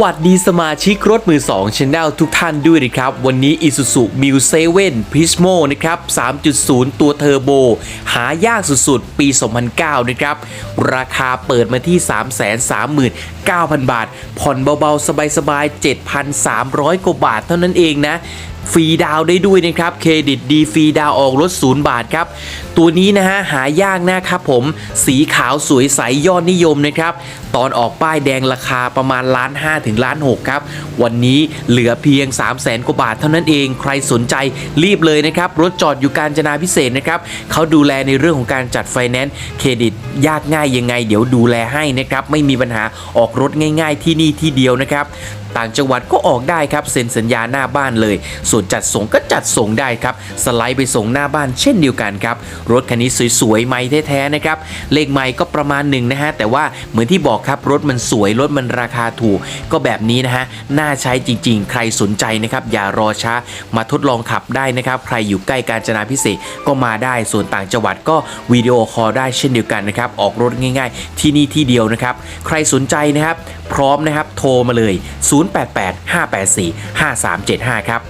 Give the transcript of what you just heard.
วัสดีสมาชิกรถมือ2 Channel ทุกท่านด้วยนะครับ วันนี้ Isuzu m u 7 Prismo นะครับ 3.0 ตัวเทอร์โบ หายากสุดๆ ปี 2009 นะครับ ราคาเปิดมาที่ 339,000 บาท ผ่อนเบาๆ สบายๆ 7,300 กว่าบาทเท่านั้นเองนะฟรีดาวได้ด้วยนะครับเครดิตดีฟรีดาวออกรถศูนย์บาทครับ ตัวนี้นะฮะหายากนะครับผม สีขาวสวยใสยอดนิยมนะครับ ตอนออกป้ายแดงราคาประมาณล้าน5ถึงล้าน6ครับ วันนี้เหลือเพียง 3 0 0แสนกว่าบาทเท่านั้นเองใครสนใจรีบเลยนะครับ รถจอดอยู่การจนาพิเศษนะครับเขาดูแลในเรื่องของการจัดไฟแนนซ์เครดิตยากง่ายยังไง เดี๋ยวดูแลให้นะครับไม่มีปัญหาออกรถง่าย ๆ ที่นี่ที่เดียวนะครับต่างจังหวัดก็ออกได้ครับเซ็นสัญญาหน้าบ้านเลย ส่วนจัดส่งก็จัดส่งได้ครับ สไลด์ไปส่งหน้าบ้านเช่นเดียวกันครับ รถคันนี้สวยๆไม่แท้ๆนะครับ เลขไม่ก็ประมาณหนึ่งนะฮะ แต่ว่าเหมือนที่บอกครับ รถมันสวย รถมันราคาถูก ก็แบบนี้นะฮะ น่าใช้จริงๆ ใครสนใจนะครับ อย่ารอช้า มาทดลองขับได้นะครับ ใครอยู่ใกล้การจนาพิเศษกก็มาได้ ส่วนต่างจังหวัดก็วิดีโอคอลได้เช่นเดียวกันนะครับ ออกรถง่าย ๆ ที่นี่ที่เดียวนะครับ ใครสนใจนะครับ พร้อมนะครับ โทรมาเลย 088 584 5375 ครับ